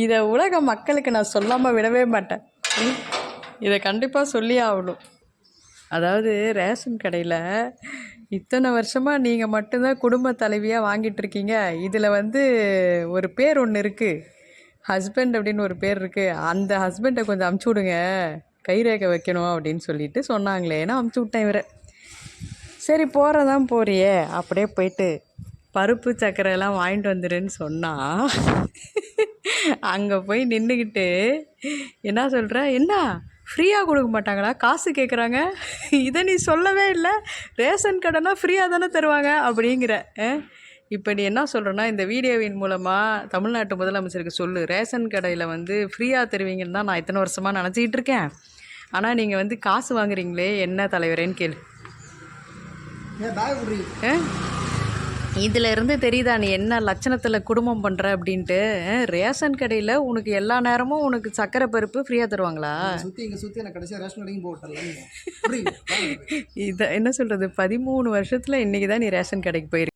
இதை உலக மக்களுக்கு நான் சொல்லாமல் விடவே மாட்டேன். இதை கண்டிப்பாக சொல்லி ஆகணும். அதாவது ரேஷன் கடையில் இத்தனை வருஷமாக நீங்கள் மட்டும்தான் குடும்ப தலைவியாக வாங்கிட்டு இருக்கீங்க. இதில் வந்து ஒரு பேர் ஒன்று இருக்குது ஹஸ்பண்ட் அப்படின்னு ஒரு பேர் இருக்குது அந்த ஹஸ்பண்டை கொஞ்சம் அமுச்சு விடுங்க. கைரேகை வைக்கணும் அப்படின்னு சொல்லிட்டு சொன்னாங்களே. ஏன்னா அமுச்சு விட்டேன் இவரை. சரி போகிறதான் போறியே. அப்படியே போயிட்டு பருப்பு சர்க்கரை எல்லாம் வாங்கிட்டு வந்துடுன்னு சொன்னால் அங்கே போய் நின்றுக்கிட்டு என்ன சொல்கிற என்ன? ஃப்ரீயாக கொடுக்க மாட்டாங்களா? காசு கேட்குறாங்க இதை நீ சொல்லவே இல்லை. ரேஷன் கடைனா ஃப்ரீயாக தானே தருவாங்க அப்படிங்கிற இப்போ நீ என்ன சொல்கிறேன்னா இந்த வீடியோவின் மூலமாக தமிழ்நாட்டு முதலமைச்சருக்கு சொல்லு. ரேஷன் கடையில் வந்து ஃப்ரீயாக தருவீங்கன்னு தான் நான் இத்தனை வருஷமாக நினச்சிக்கிட்டு இருக்கேன். ஆனால் நீங்கள் வந்து காசு வாங்குறீங்களே என்ன தலைவரேன்னு கேளு. விட்றீங்க இதில் இருந்து தெரியுதா நீ என்ன லட்சணத்தில் குடும்பம் பண்ணுற அப்படின்ட்டு? ரேஷன் கடையில் உனக்கு எல்லா நேரமும் உனக்கு சக்கரை பருப்பு ஃப்ரீயாக தருவாங்களா? சுற்றி இங்கே சுற்றி எனக்கு கடைசியாக ரேஷன் கடைக்கும் போட்டல இதை என்ன சொல்கிறது பதிமூணு வருஷத்தில் இன்றைக்கி தான் நீ ரேஷன் கடைக்கு போயிருக்க.